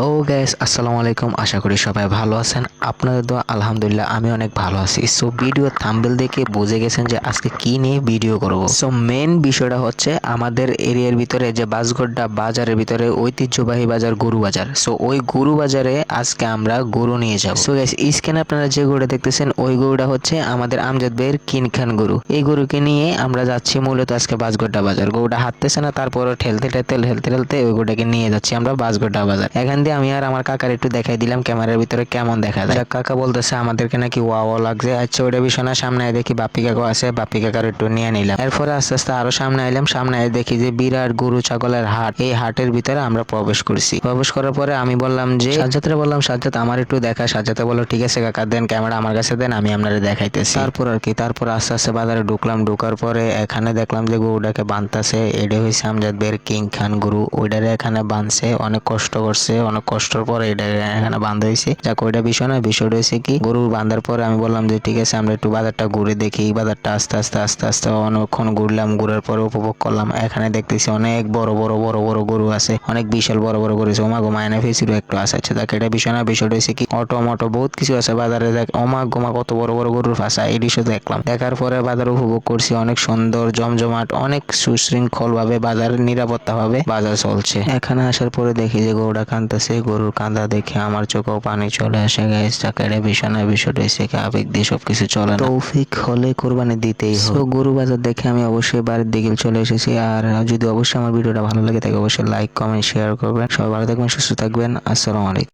Hello gas আসসালামু আলাইকুম। আশা করি সবাই ভালো আছেন। আপনাদের তো আলহামদুলিল্লাহ, আমি অনেক ভালো আছি। সো ভিডিও থাম্বেল দেখে বুঝে গেছেন যে আজকে কি নিয়ে ভিডিও করব। সো মেন বিষয়টা হচ্ছে আমাদের এরিয়ার ভিতরে যে বাসগড্ডা বাজারের ভিতরে ঐতিহ্যবাহী বাজার, গরু বাজার। সো ওই গরু বাজারে আজকে আমরা গরু নিয়ে যাব। সো গ্যাস স্ক্যানে আপনারা যে গরুটা দেখতেছেন, ওই গরুটা হচ্ছে আমাদের আমজাদ ভাইয়ের কিনখান গরু। এই গরুকে নিয়ে আমরা যাচ্ছি মূলত আজকে বাসগড্ডা বাজার। গরুটা হাঁটতেছে না তারপরে ঠেলতে ঠেলতে ঠেলতে ঠেলতে ওই গরুটাকে নিয়ে যাচ্ছি আমরা বাসগড্ডা বাজার। এখান দিয়ে আমি আর আমার কাকার একটু দেখাই দিলাম ক্যামেরার ভিতরে কেমন দেখা যায়। কাকা বলতেছে আমাদেরকে নাকি ওয়া ওয়া লাগছে। আচ্ছা ওইটা বিষয় না সামনে দেখি, বাপি কাকা আছে, বাপি কাকার একটু নিয়ে নিলাম। এরপরে আস্তে আস্তে আরও সামনে আইলাম, সামনে দেখি যে বিরাট গরু ছাগলের হাট। এই হাটের ভিতরে আমরা প্রবেশ করছি। প্রবেশ করার পরে আমি বললাম যে, সাজ্জাদরে বললাম, সাজ্জাদ, আমার একটু দেখা। সাজ্জাতে বলল, ঠিক আছে কাকা, দেন ক্যামেরা আমার কাছে, দেন আমি আপনারা দেখাইতেছি। তারপর আর কি, তারপর আস্তে আস্তে বাজারে ঢুকলাম। ঢোকার পরে এখানে দেখলাম যে গরুটাকে বানতাছে এটা হয়েছে আমজাদ বের কিং খান গরু। ওইটারে এখানে বানছে অনেক কষ্ট করছে, অনেক কষ্টর পরে এটা এখানে বান্ধা হয়েছে। যাক, ওইটা বিষয় না বিষয়টা হয়েছে কি গরু বাঁধার পরে আমি বললাম যে, ঠিক আছে, আমরা একটু বাজারটা ঘুরে দেখি। এই বাজারটা আস্তে আস্তে আস্তে আস্তে অনেকক্ষণ ঘুরলাম, ঘুরার পরে উপভোগ করলাম। এখানে দেখতেছি অনেক বড় বড় বড় বড় গরু আছে, অনেক বিশাল বড় বড় গরু আছে। ওমা গো মায়না ফেসিরও একটু আছে। দেখ এটা বিষয় না বিষয়টা হয়েছে কি, অটো, মটো বহুত কিছু আছে বাজারে। দেখ অমা গোমা কত বড় বড় গরুর ফাঁসা এই দৃশ্য দেখলাম। দেখার পরে বাজার উপভোগ করছি, অনেক সুন্দর, জমজমাট, অনেক সুশৃঙ্খল ভাবে বাজার নিরাপত্তা ভাবে বাজার চলছে। এখানে আসার পরে দেখি যে গরুটা কান্দতেছে গরুর কাঁদা দেখে আমার চোখেও পানি চলে আসে। গাইস চাকারে বিষয় না বিষয়টা হয়েছে কি আবেগ দিয়ে সবকিছু চলে তৌফিক হলে কোরবানি দিতেই হবে। তো গরু বাজার দেখে আমি অবশ্যই বাড়ির দিকে চলে এসেছি। আর যদি অবশ্যই আমার ভিডিওটা ভালো লাগে তাকে অবশ্যই লাইক কমেন্ট শেয়ার করবেন। সবাই ভালো থাকবেন সুস্থ থাকবেন। আসসালামু আলাইকুম।